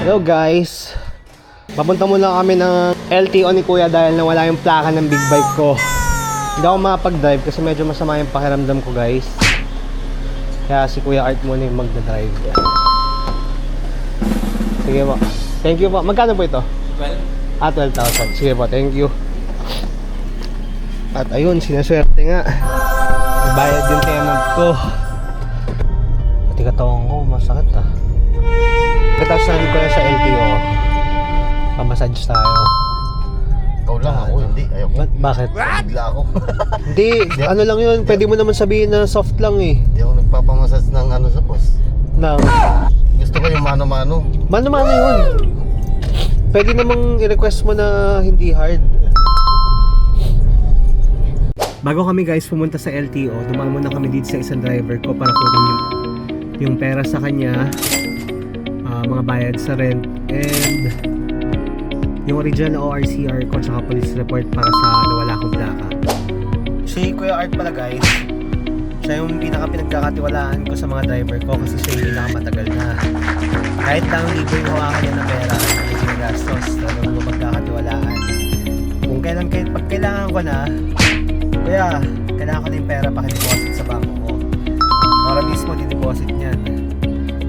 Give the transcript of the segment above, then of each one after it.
Hello guys. Papunta muna kami ng LTO ni Kuya dahil nawala yung plaka ng big bike ko. Hindi ako makapag-drive kasi medyo masama yung pakiramdam ko guys. Kaya si Kuya Art muna yung magdadrive. Sige po. Thank you po. Magkano po ito? 12. Ah, 12,000. Sige po, thank you. At ayun, sinaswerte nga. Bayad yung tenant ko. Pati katawan ko, masakit ah. Katasan ko na sa LTO. Pamassage tayo. Ikaw lang ako, hindi. Ayoko. Ba- bakit? Bigla ako. Hindi, ano lang yun. Pwede mo naman sabihin na soft lang eh. Hindi ako nagpapamasas ng ano sa post. Na, Gusto ko yung mano-mano. mano-mano yun. Pwede namang i-request mo na hindi hard. Bago kami guys pumunta sa LTO, dumaan muna kami dito sa isang driver ko para kunin yung, yung pera sa kanya, ah, mga bayad sa rent, and yung original ORCR ko tsaka police report para sa nawala kong plaka. Si Kuya Art pala guys, siya yung pinaka pinagkakatiwalaan ko sa mga driver ko kasi siya yung pinakamatagal na. Kahit lang libo yung hawakan niya na pera, hindi ginagastos, talagang mo pagkakatiwalaan. Kung kailan, kahit pag kailangan ko na, kaya kailangan ko na yung pera pakideposit sa bangko ko. Para mismo dideposit niyan.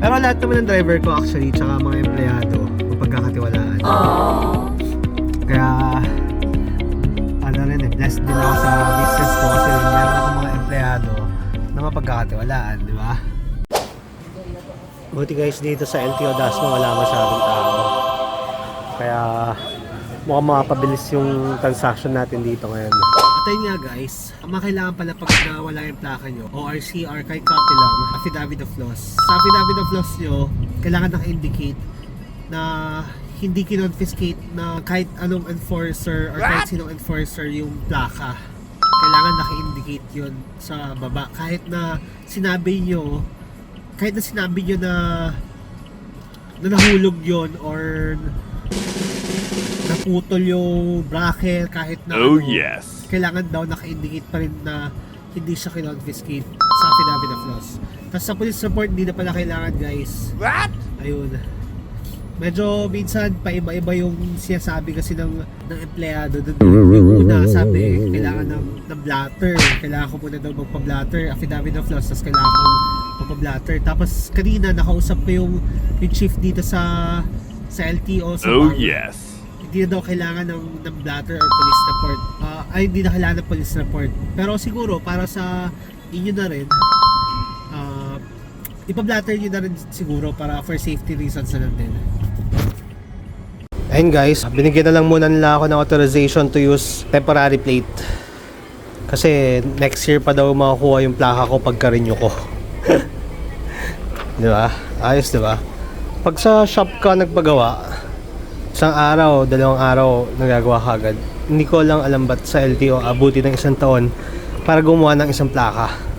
Pero lahat naman ng driver ko actually, tsaka mga empleyado, mapagkakatiwalaan. Kaya, ano rin eh, blessed din ako sa business ko kasi meron akong mga empleyado na mapagkakatiwalaan, di ba? Buti guys dito sa LTO Dasma wala masyadong tao. Kaya mukhang makapabilis yung transaction natin dito ngayon. At ayun nga guys, ang mga kailangan pala pag nawala yung plaka nyo, ORCR kahit copy lang, affidavit of loss. Sa affidavit of loss nyo, kailangan naka-indicate na hindi kinonfiscate na kahit anong enforcer or kahit sinong enforcer yung plaka. Kailangan naka-indicate yun sa baba. Kahit na sinabi nyo, kahit na sinabi nyo na na nahulog yon or naputol yung bracket kahit na Oh ano, yes. kailangan daw naka-indicate pa rin na hindi siya kinonfiscate sa affidavit of loss. Tapos sa police report, hindi na pala kailangan guys. What? Ayun. Medyo minsan paiba-iba yung sinasabi kasi ng, ng empleyado. Yung una sabi, kailangan ng, ng blatter. Kailangan ko muna daw magpa-blatter. Affidavit of loss, tapos kailangan ko magpa-blatter. Tapos kanina nakausap ko yung, yung chief dito sa sa LTO sa Oh bar. yes. Hindi na daw kailangan ng, ng blatter or police report. Ah, ay, hindi na kailangan ng police report. Pero siguro, para sa inyo na rin, ah, ipa-blatter nyo na rin siguro para for safety reasons na lang din. Ayun guys, binigyan na lang muna nila ako ng authorization to use temporary plate. Kasi next year pa daw makukuha yung plaka ko pagka renew ko. di ba? Ayos, di ba? Pag sa shop ka nagpagawa, isang araw, dalawang araw nagagawa ka agad. Hindi ko lang alam ba't sa LTO abuti ng isang taon para gumawa ng isang plaka.